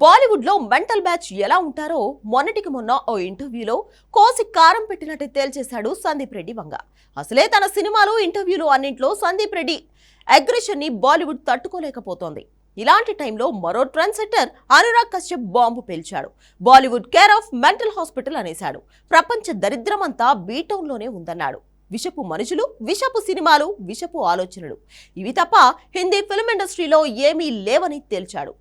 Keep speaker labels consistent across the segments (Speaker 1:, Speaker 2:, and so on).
Speaker 1: బాలీవుడ్లో mental batch ఎలా ఉంటారో మొన్నటికి మొన్న ఓ ఇంటర్వ్యూలో కోసి కారం పెట్టినట్టు తేల్చేశాడు సందీప్ రెడ్డి వంగ. అసలే తన సినిమాలు ఇంటర్వ్యూలు అన్నింట్లో సందీప్ రెడ్డి అగ్రెషన్ని బాలీవుడ్ తట్టుకోలేకపోతోంది. ఇలాంటి టైంలో మరో trend setter Anurag Kashyap bomb పేల్చాడు. Bollywood care of mental hospital అనేశాడు. ప్రపంచ దరిద్రమంతా బీటౌన్లోనే ఉందన్నాడు. విషపు మనుషులు విషపు సినిమాలు విషపు ఆలోచనలు. ఇవి తప్ప హిందీ ఫిల్మ్ ఇండస్ట్రీలో ఏమీ లేవని తేల్చాడు.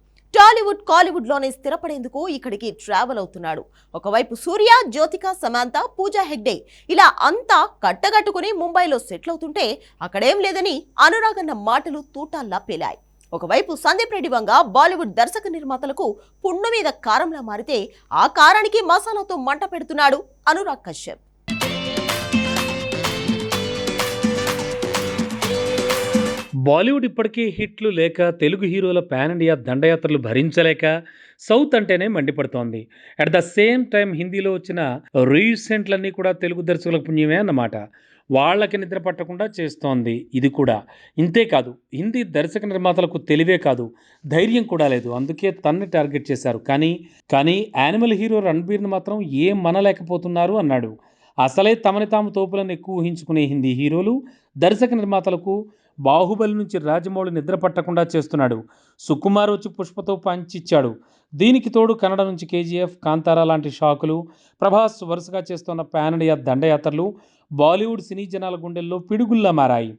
Speaker 1: టాలీవుడ్ కాలీవుడ్లోనే స్థిరపడేందుకు ఇక్కడికి ట్రావెల్ అవుతున్నాడు. ఒకవైపు సూర్య జ్యోతిక సమాంత పూజా హెగ్డే ఇలా అంతా కట్టగట్టుకుని ముంబైలో సెటిల్ అవుతుంటే అక్కడేం లేదని అనురాగ్ అన్న మాటలు తూటాల్లా పేలాయి. ఒకవైపు సందీప్ రెడ్డి వంగ బాలీవుడ్ దర్శక నిర్మాతలకు పుండు మీద కారంలా మారితే ఆ కారానికి మసాలాతో మంట పెడుతున్నాడు అనురాగ్ కశ్యప్.
Speaker 2: బాలీవుడ్ ఇప్పటికీ హిట్లు లేక తెలుగు హీరోల పాన్ ఇండియా దండయాత్రలు భరించలేక సౌత్ అంటేనే మండిపడుతోంది. అట్ ద సేమ్ టైం హిందీలో వచ్చిన రీసెంట్లన్నీ కూడా తెలుగు దర్శకులకు పుణ్యమే అన్నమాట. వాళ్ళకి నిద్ర పట్టకుండా చేస్తోంది ఇది కూడా. ఇంతే కాదు హిందీ దర్శక నిర్మాతలకు తెలివే కాదు ధైర్యం కూడా లేదు. అందుకే తన్ని టార్గెట్ చేశారు. కానీ కానీ యానిమల్ హీరో రణబీర్ని మాత్రం ఏం మనలేకపోతున్నారు అన్నాడు. అసలే తమని తాము తోపులను ఎక్కువ ఊహించుకునే హిందీ హీరోలు దర్శక నిర్మాతలకు బాహుబలి నుంచి రాజమౌళి నిద్ర పట్టకుండా చేస్తున్నాడు. సుకుమార్ వచ్చి పుష్పతో పంచిచ్చాడు. దీనికి తోడు కన్నడ నుంచి కేజీఎఫ్ కాంతారా లాంటి షాకులు ప్రభాస్ వరుసగా చేస్తున్న ప్యానడియా దండయాత్రలు బాలీవుడ్ సినీ జనాల గుండెల్లో పిడుగుల్లా మారాయి.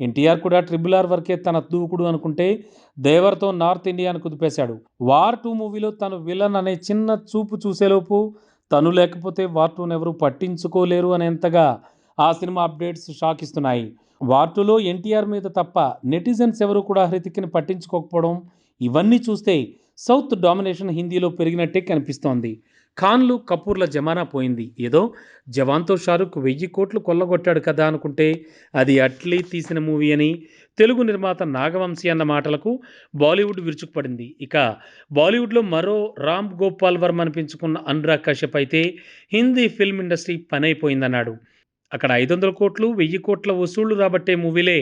Speaker 2: ఎన్టీఆర్ కూడా ట్రిబుల్ ఆర్ వరకే తన దూకుడు అనుకుంటే దేవర్తో నార్త్ ఇండియాను కుదిపేశాడు. వార్ టూ మూవీలో తను విలన్ అనే చిన్న చూపు చూసేలోపు తను లేకపోతే వార్టూను ఎవరు పట్టించుకోలేరు అనేంతగా ఆ సినిమా అప్డేట్స్ షాక్ ఇస్తున్నాయి వార్టులో ఎన్టీఆర్ మీద తప్ప నెటిజన్స్ ఎవరు కూడా హృతిక్ని పట్టించుకోకపోవడం ఇవన్నీ చూస్తే సౌత్ డామినేషన్ హిందీలో పెరిగినట్టే కనిపిస్తోంది. ఖాన్లు కపూర్ల జమానా పోయింది. ఏదో జవాన్తో షారుఖ్ వెయ్యి కోట్లు కొల్లగొట్టాడు కదా అనుకుంటే అది అట్లీ తీసిన మూవీ అని తెలుగు నిర్మాత నాగవంశీ అన్న మాటలకు బాలీవుడ్ విరుచుకుపడింది. ఇక బాలీవుడ్లో మరో రామ్ గోపాల్ వర్మ అనిపించుకున్న అనురాగ్ కశ్యప్ అయితే హిందీ ఫిల్మ్ ఇండస్ట్రీ పనైపోయిందన్నాడు. అక్కడ ఐదు వందల కోట్లు వెయ్యి కోట్ల వసూళ్ళు రాబట్టే మూవీలే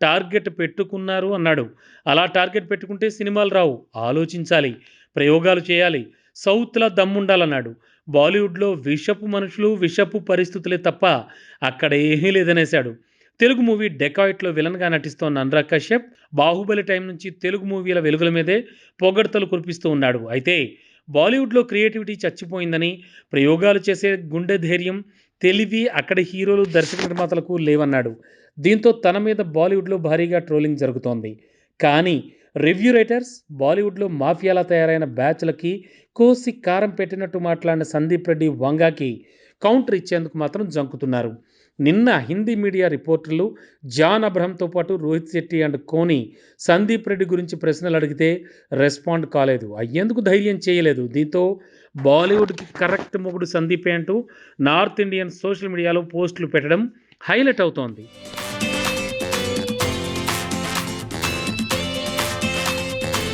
Speaker 2: టార్గెట్ పెట్టుకున్నారు అన్నాడు. అలా టార్గెట్ పెట్టుకుంటే సినిమాలు రావు ఆలోచించాలి ప్రయోగాలు చేయాలి సౌత్లా దమ్ముండాలన్నాడు. బాలీవుడ్లో విషపు మనుషులు విషపు పరిస్థితులే తప్ప అక్కడ ఏమీ లేదనేశాడు. తెలుగు మూవీ డెకాయిట్లో విలన్గా నటిస్తోన్న అనురాగ్ కశ్యప్ బాహుబలి టైం నుంచి తెలుగు మూవీల వెలుగుల మీదే పొగడ్తలు కురిపిస్తూ ఉన్నాడు. అయితే బాలీవుడ్లో క్రియేటివిటీ చచ్చిపోయిందని ప్రయోగాలు చేసే గుండె ధైర్యం తెలివి అక్కడి హీరోలు దర్శక నిర్మాతలకు లేవన్నాడు. దీంతో తన మీద బాలీవుడ్లో భారీగా ట్రోలింగ్ జరుగుతోంది. కానీ రివ్యూ రైటర్స్ బాలీవుడ్లో మాఫియాలా తయారైన బ్యాచ్లకి కోసి కారం పెట్టినట్టు మాట్లాడిన సందీప్ రెడ్డి వంగాకి కౌంటర్ ఇచ్చేందుకు మాత్రం జంకుతున్నారు. నిన్న హిందీ మీడియా రిపోర్టర్లు జాన్ అబ్రహంతో పాటు రోహిత్ శెట్టి అండ్ కోని సందీప్ రెడ్డి గురించి ప్రశ్నలు అడిగితే రెస్పాండ్ కాలేదు. అయ్యేందుకు ధైర్యం చేయలేదు. దీంతో బాలీవుడ్కి కరెక్ట్ మొగుడు సందీపే అంటూ నార్త్ ఇండియన్ సోషల్ మీడియాలో పోస్టులు పెట్టడం హైలైట్ అవుతోంది.